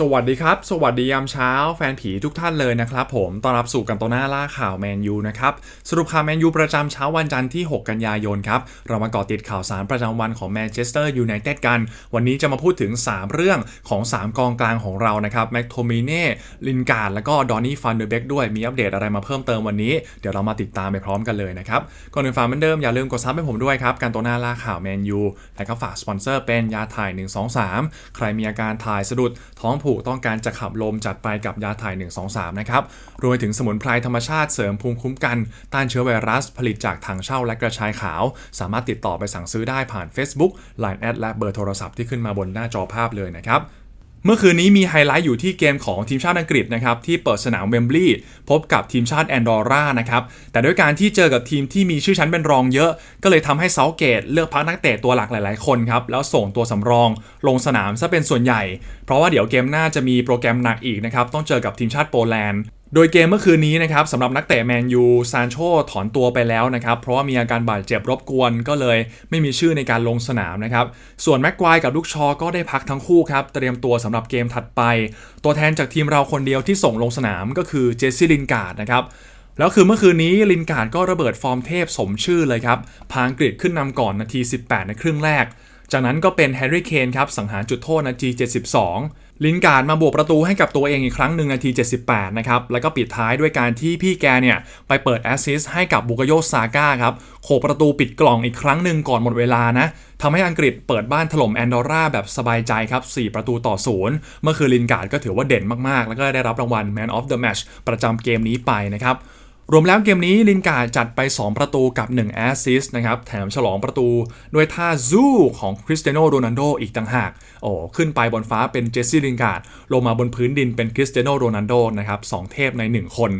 สวัสดีครับ สวัสดียามเช้า แฟนผีทุกท่านเลยนะครับผมต้อนรับสู่กันโตหน้าล่าข่าวแมนยูนะครับ สรุปข่าวแมนยูประจำเช้าวันจันทร์ที่ 6 กันยายนครับ เรามาเกาะติดข่าวสารประจำวันของแมนเชสเตอร์ยูไนเต็ดกัน วันนี้จะมาพูดถึง 3 เรื่องของ 3 กองกลางของเรานะครับแม็กโทมิเน่ลินการ์ดแล้วก็ดอนนี่ฟันเดอร์เบกด้วยมีอัปเดตอะไรมาเพิ่มเติมวันนี้เดี๋ยวเรามาติดตามไปพร้อมกันเลยนะครับก่อนอื่นฝากเหมือนเดิมอย่าลืมกดซับให้ผมด้วยครับการโตหน้าล่าข่าวแมนยูและก็ฝากสปอนเซอร์เป็นยาถ่าย123 ใครมีอาการถ่ายสะดุดท้องผูกต้องการจะขับลมจัดไปกับยาถ่าย 123 นะครับ รวมถึงสมุนไพรธรรมชาติเสริมภูมิคุ้มกัน ต้านเชื้อไวรัสผลิตจากถังเช่าและกระชายขาว สามารถติดต่อไปสั่งซื้อได้ผ่าน Facebook Line แอดและเบอร์โทรศัพท์ที่ขึ้นมาบนหน้าจอภาพเลยนะครับ เมื่อคืนนี้มีไฮไลท์อยู่ที่เกมของทีมชาติอังกฤษนะครับที่เปิดสนามเวมบลีย์พบกับทีมชาติแอนดอร่านะครับแต่ด้วยการที่เจอกับทีมที่มีชื่อชั้นเป็นรองเยอะ ก็เลยทำให้เซาเกตเลือกพักนักเตะตัวหลักหลายๆคนครับแล้วส่งตัวสำรองลงสนามซะเป็นส่วนใหญ่ เพราะว่าเดี๋ยวเกมหน้าจะมีโปรแกรมหนักอีกนะครับต้องเจอกับทีมชาติโปแลนด์ โดยเกมเมื่อคืนนี้นะครับสำหรับนักเตะแมนยูซานโชถอนตัวไปแล้วนะครับเพราะว่ามีอาการบาดเจ็บรบกวนก็เลยไม่มีชื่อในการลงสนามนะครับส่วนแม็กควายกับลูกชอก็ได้พักทั้งคู่ครับเตรียมตัวสำหรับเกมถัดไป ตัวแทนจากทีมเราคนเดียวที่ส่งลงสนามก็คือเจสซี่ลินการ์ดนะครับแล้วคือเมื่อคืนนี้ลินการ์ดก็ระเบิดฟอร์มเทพสมชื่อเลยครับพาอังกฤษขึ้นนำก่อนนาที 18 ในครึ่งแรก จากนั้นก็เป็นแฮร์รี่เคนครับสังหารจุดโทษนาที 72 ลินการ์ดมาบวกประตูให้กับตัวเองอีกครั้งหนึ่งนาที 78 นะครับ แล้วก็ปิดท้ายด้วยการที่พี่แกเนี่ย ไปเปิดแอสซิสต์ให้กับบุกโยซาก้าครับ โขกประตูปิดกล่องอีกครั้งหนึ่งก่อนหมดเวลานะทำให้อังกฤษเปิดบ้านถล่มแอนดอร่าแบบสบายใจครับ 4 ประตูต่อศูนย์เมื่อคืนลินการ์ดก็ถือว่าเด่นมากๆ แล้วก็ได้รับรางวัล Man of the Match ประจำเกมนี้ไปนะครับ รวมแล้วเกมนี้ลินการ์ดจัดไป 2 ประตูกับ 1 แอสซิสต์นะครับ แถมฉลองประตูด้วยท่าซูของคริสเตียโนโรนันโดอีกต่างหาก โอ้ขึ้นไปบนฟ้าเป็นเจสซี่ลินการ์ดลงมาบนพื้นดินเป็นคริสเตียโนโรนันโดนะครับสเทพใน 1 คน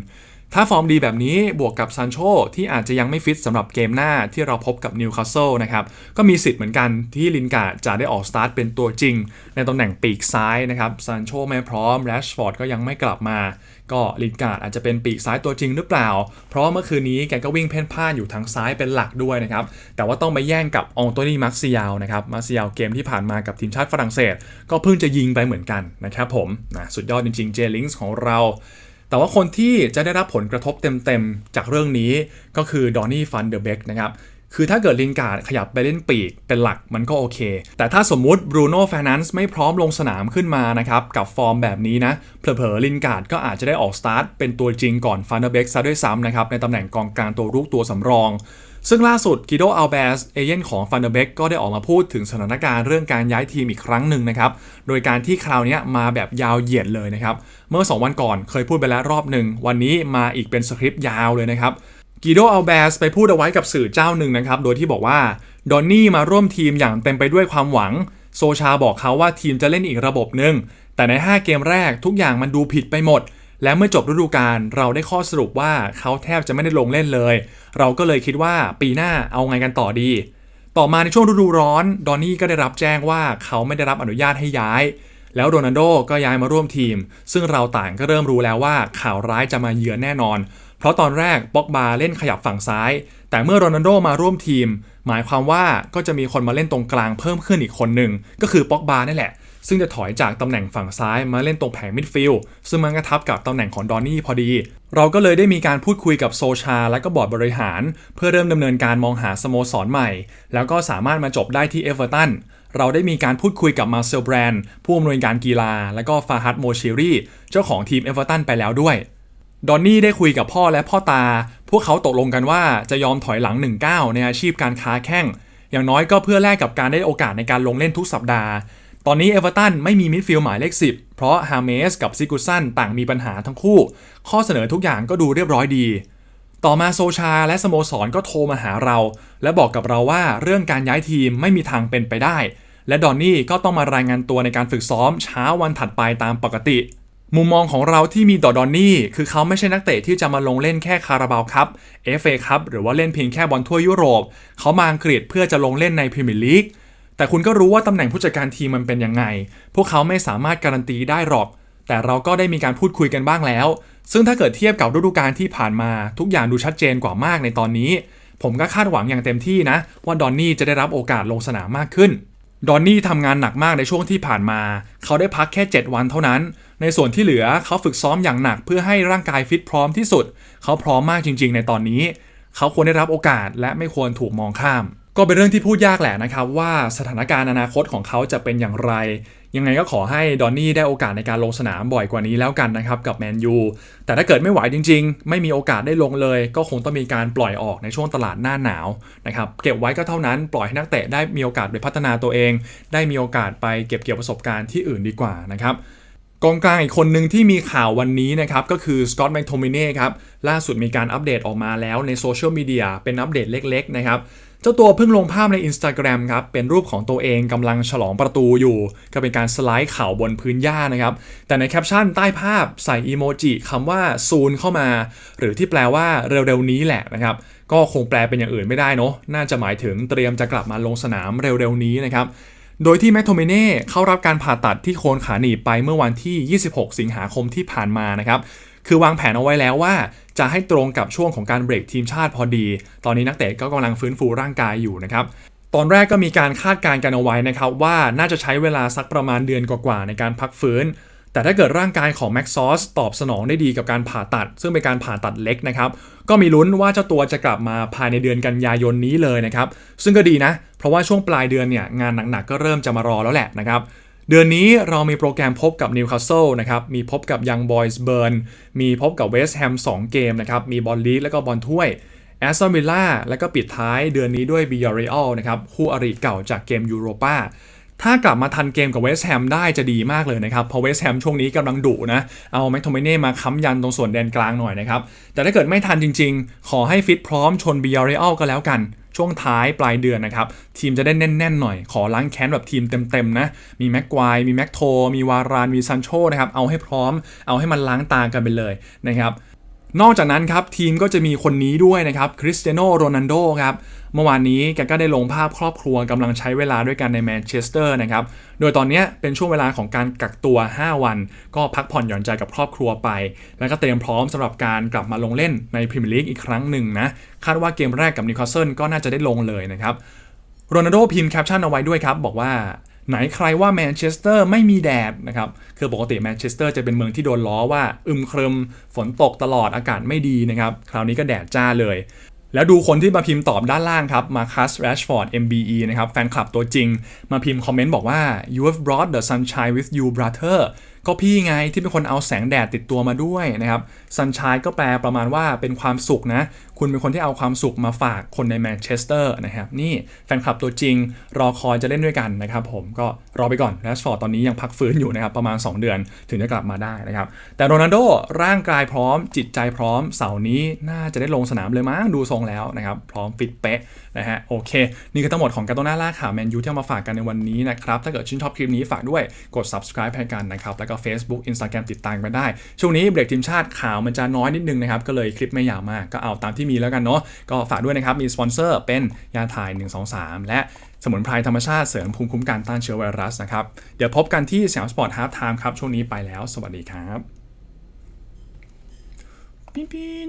ถ้าฟอร์มดีแบบนี้บวกกับซานโชที่อาจจะยังไม่ฟิตสำหรับเกมหน้าที่เราพบกับนิวคาสเซิลนะครับ ก็มีสิทธิ์เหมือนกันที่ลินการ์ดจะได้ออกสตาร์ทเป็นตัวจริง ในตำแหน่งปีกซ้ายนะครับซานโชไม่พร้อมแรชฟอร์ดก็ยังไม่กลับมา ก็ลินการ์ดอาจจะเป็นปีกซ้ายตัวจริงหรือเปล่า เพราะเมื่อคืนนี้แกก็วิ่งเพ่นพ่านอยู่ทางซ้ายเป็นหลักด้วยนะครับ แต่ว่าต้องไปแย่งกับองโตนี่มาร์ซิยาลนะครับมาร์ซิยาลเกมที่ผ่านมากับทีมชาติฝรั่งเศส ก็เพิ่งจะยิงไปเหมือนกันนะครับผมนะสุดยอดจริงๆเจลิงส์ของเรา แต่ว่าคนที่จะได้รับผลกระทบเต็มๆ จากเรื่องนี้ก็คือดอนนี่ฟันเดอร์เบกนะครับ คือถ้าเกิดลินการ์ดขยับไปเล่นปีกเป็นหลักมันก็โอเค แต่ถ้าสมมุติบรูโน่แฟนันซ์ไม่พร้อมลงสนามขึ้นมานะครับ กับฟอร์มแบบนี้นะ เผลอๆลินการ์ดก็อาจจะได้ออกสตาร์ทเป็นตัวจริงก่อนฟันเดเบกซะด้วยซ้ำนะครับ ในตำแหน่งกองกลางตัวรุกตัวสำรอง ซึ่งล่าสุดกิโดอัลเบสเอเย่นของฟันเดเบกก็ได้ออกมาพูดถึงสถานการณ์เรื่องการย้ายทีมอีกครั้งหนึ่งนะครับ โดยการที่คราวนี้มาแบบยาวเหยียดเลยนะครับ เมื่อ 2 วันก่อนเคยพูดไปแล้วรอบหนึ่งวันนี้มาอีกเป็นสคริปต์ยาวเลยนะครับ กิโดอัลเบสไปพูดเอาไว้กับสื่อเจ้าหนึ่งนะครับ โดยที่บอกว่าดอนนี่มาร่วมทีมอย่างเต็มไปด้วยความหวัง โซชาบอกเขาว่าทีมจะเล่นอีกระบบหนึ่งแต่ใน 5 เกมแรกทุกอย่างมันดูผิดไปหมด และเมื่อจบฤดูกาลเราได้ข้อสรุปว่าเขาแทบจะไม่ได้ลงเล่นเลย เราก็เลยคิดว่าปีหน้าเอาไงกันต่อดี ต่อมาในช่วงฤดูร้อน ดอนนี่ก็ได้รับแจ้งว่าเขาไม่ได้รับอนุญาตให้ย้าย แล้วโรนัลโดก็ย้ายมาร่วมทีม ซึ่งเราต่างก็เริ่มรู้แล้วว่าข่าวร้ายจะมาเยือนแน่นอน เพราะตอนแรกบ็อกบาเล่นขยับฝั่งซ้าย แต่เมื่อโรนัลโดมาร่วมทีม หมายความว่าก็จะมีคนมาเล่นตรงกลางเพิ่มขึ้นอีกคนหนึ่ง ก็คือบ็อกบานี่แหละ ซึ่งจะถอยจากตำแหน่งฝั่งซ้ายมาเล่นตรงแผงมิดฟิลด์ซึ่งมันกระทับกับตำแหน่งของดอนนี่พอดี เราก็เลยได้มีการพูดคุยกับโซชา และก็บอร์ดบริหาร เพื่อเริ่มดำเนินการมองหาสโมสรใหม่ แล้วก็สามารถมาจบได้ที่เอเวอร์ตันเราได้มีการพูดคุยกับมาเซลแบรนด์ผู้อำนวยการกีฬา และก็ฟาฮัดโมชิรีเจ้าของทีมเอเวอร์ตันไปแล้วด้วย ดอนนี่ได้คุยกับพ่อและพ่อตา พวกเขาตกลงกันว่าจะยอมถอยหลัง1ก้าวในอาชีพการค้าแข้ง อย่างน้อยก็เพื่อแลกกับการได้โอกาสในการลงเล่นทุกสัปดาห์ ตอนนี้เอเวอร์ตันไม่มีมิดฟิลด์หมายเลข 10 เพราะฮาเมสกับซิกุสันต่างมีปัญหาทั้งคู่ ข้อเสนอทุกอย่างก็ดูเรียบร้อยดี ต่อมาโซชาและสโมสรก็โทรมาหาเรา และบอกกับเราว่าเรื่องการย้ายทีมไม่มีทางเป็นไปได้ และดอนนี่ก็ต้องมารายงานตัวในการฝึกซ้อมเช้าวันถัดไปตามปกติ มุมมองของเราที่มีต่อดอนนี่ คือเขาไม่ใช่นักเตะที่จะมาลงเล่นแค่คาราบาวครับ FA ครับหรือว่าเล่นเพียงแค่บอลทั่วยุโรป เขามาอังกฤษเพื่อจะลงเล่นในพรีเมียร์ลีกแต่คุณก็รู้ว่าตำแหน่งผู้จัดการทีมมันเป็นยังไง พวกเขาไม่สามารถการันตีได้หรอก แต่เราก็ได้มีการพูดคุยกันบ้างแล้ว ซึ่งถ้าเกิดเทียบกับฤดูกาลที่ผ่านมาทุกอย่างดูชัดเจนกว่ามากในตอนนี้ ผมก็คาดหวังอย่างเต็มที่นะ ว่าดอนนี่จะได้รับโอกาสลงสนามมากขึ้น ดอนนี่ทำงานหนักมากในช่วงที่ผ่านมา เขาได้พักแค่ 7 วันเท่านั้น ในส่วนที่เหลือเขาฝึกซ้อมอย่างหนักเพื่อให้ร่างกายฟิตพร้อมที่สุด เขาพร้อมมากจริง ๆ ในตอนนี้ เขาควรได้รับโอกาสและไม่ควรถูกมองข้าม ก็เป็นเรื่องที่พูดยากแหละนะครับว่าสถานการณ์อนาคตของเขาจะเป็นอย่างไร ยังไงก็ขอให้ดอนนี่ได้โอกาสในการลงสนามบ่อยกว่านี้แล้วกันนะครับกับแมนยูแต่ถ้าเกิดไม่ไหวจริง ๆ ไม่มีโอกาสได้ลงเลย ก็คงต้องมีการปล่อยออกในช่วงตลาดหน้าหนาวนะครับเก็บไว้ก็เท่านั้นปล่อยให้นักเตะได้มีโอกาสไปพัฒนาตัวเอง ได้มีโอกาสไปเก็บเกี่ยวประสบการณ์ที่อื่นดีกว่านะครับ กองกลางอีกคนหนึ่งที่มีข่าววันนี้นะครับ ก็คือสกอตต์แมคโทมิเน่ครับ ล่าสุดมีการอัปเดตออกมาแล้วในโซเชียลมีเดียเป็นอัปเดตเล็กๆนะครับ เจ้าตัวเพิ่งลงภาพใน Instagram ครับ เป็นรูปของตัวเองกำลังฉลองประตูอยู่ ก็เป็นการสไลด์เข่าบนพื้นหญ้านะครับ แต่ในแคปชั่นใต้ภาพใส่อีโมจิคำว่าซูนเข้ามา หรือที่แปลว่าเร็วๆนี้แหละนะครับก็คงแปลเป็นอย่างอื่นไม่ได้เนาะน่าจะหมายถึงเตรียมจะกลับมาลงสนามเร็วๆนี้นะครับ โดยที่แมคโทมิเน่เข้ารับการผ่าตัดที่โคนขาหนีบไปเมื่อวันที่ 26 สิงหาคมที่ผ่านมานะครับ คือวางแผนเอาไว้แล้วว่าจะให้ตรงกับช่วงของการเบรกทีมชาติพอดี ตอนนี้นักเตะก็กำลังฟื้นฟูร่างกายอยู่นะครับ ตอนแรกก็มีการคาดการณ์กันเอาไว้นะครับว่าน่าจะใช้เวลาสักประมาณเดือนกว่าๆในการพักฟื้น แต่ถ้าเกิดร่างกายของแม็กซอสตอบสนองได้ดีกับการผ่าตัด ซึ่งเป็นการผ่าตัดเล็กนะครับ ก็มีลุ้นว่าเจ้าตัวจะกลับมาภายในเดือนกันยายนนี้เลยนะครับ ซึ่งก็ดีนะเพราะว่าช่วงปลายเดือนเนี่ยงานหนักๆก็เริ่มจะมารอแล้วแหละนะครับเดือนนี้เรามีโปรแกรมพบกับนิวคาสเซิลนะครับ มีพบกับยังบอยส์เบิร์น มีพบกับเวสต์แฮม2 เกมนะครับ มีบอลลีกแล้วก็บอลถ้วยแอสตันวิลล่าแล้วก็ปิดท้ายเดือนนี้ด้วยบิยาเรอัลนะครับ คู่อริเก่าจากเกมยูโรปาถ้ากลับมาทันเกมกับเวสต์แฮมได้จะดีมากเลยนะครับ เพราะเวสต์แฮมช่วงนี้กำลังดุนะ เอาแม็กโทมิเน่มาค้ำยันตรงส่วนแดนกลางหน่อยนะครับ แต่ถ้าเกิดไม่ทันจริง ๆ ขอให้ฟิตพร้อมชนบิยาเรอัลก็แล้วกัน ช่วงท้ายปลายเดือนนะครับ ทีมจะได้แน่นๆหน่อย ขอล้างแค้นแบบทีมเต็มๆนะ มีแม็กควายมีแม็กโท มีวาราน มีซันโชนะครับ เอาให้พร้อม เอาให้มันล้างตากันไปเลยนะครับ นอกจากนั้นครับทีมก็จะมีคนนี้ด้วยนะครับคริสเตียโนโรนัลโดครับเมื่อวานนี้แกก็ได้ลงภาพครอบครัวกำลังใช้เวลาด้วยกันในแมนเชสเตอร์นะครับ โดยตอนนี้เป็นช่วงเวลาของการกักตัว 5 วัน ก็พักผ่อนหย่อนใจกับครอบครัวไป แล้วก็เตรียมพร้อมสำหรับการกลับมาลงเล่นในพรีเมียร์ลีกอีกครั้งหนึ่งนะ คาดว่าเกมแรกกับนิวคาสเซิลก็น่าจะได้ลงเลยนะครับโรนัลโดพิมพ์แคปชั่นเอาไว้ด้วยครับ บอกว่า ไหนใครว่าแมนเชสเตอร์ไม่มีแดดนะครับ คือปกติแมนเชสเตอร์จะเป็นเมืองที่โดนล้อว่า อึมครึมฝนตกตลอดอากาศไม่ดีนะครับ คราวนี้ก็แดดจ้าเลย แล้วดูคนที่มาพิมพ์ตอบด้านล่างครับมาคัสแรชฟอร์ด MBE นะครับ แฟนคลับตัวจริง มาพิมพ์คอมเมนต์บอกว่า you have brought the sunshine with you brother ก็พี่ไงที่เป็นคนเอาแสงแดดติดตัวมาด้วยนะครับ sunshine ก็แปลประมาณว่าเป็นความสุขนะ คุณเป็นคนที่เอาความสุขมาฝากคนในแมนเชสเตอร์นะครับนี่แฟนคลับตัวจริงรอคอยจะเล่นด้วยกันนะครับผมก็รอไปก่อนแรชฟอร์ดตอนนี้ยังพักฟื้นอยู่นะครับ ประมาณ 2 เดือนถึงจะกลับมาได้นะครับ แต่โรนัลโดร่างกายพร้อมจิตใจพร้อมเสาร์นี้น่าจะได้ลงสนามเลยมั้งดูทรงแล้วนะครับพร้อมฟิตเป๊ะนะฮะโอเค นี่คือทั้งหมดของการโตน่าล่าข่าวแมนยูที่เอามาฝากกันในวันนี้นะครับถ้าเกิดชื่นชอบคลิปนี้ฝากด้วยกด subscribe ให้กันนะครับแล้วก็ Facebook Instagram ติดตามกันได้ ช่วงนี้เบรกทีมชาติข่าวมันจะน้อยนิดนึงนะครับ ก็เลยคลิปไม่ยาวมากก็เอาตามที่มีแล้วกันเนาะก็ฝากด้วยนะครับ มีสปอนเซอร์เป็นยาถ่าย 123 และสมุนไพรธรรมชาติเสริมภูมิคุ้มกันต้านเชื้อไวรัสนะครับเดี๋ยวพบกันที่สยามสปอร์ตฮาร์ฟไทม์ครับช่วงนี้ไปแล้ว สวัสดีครับ ปินปิน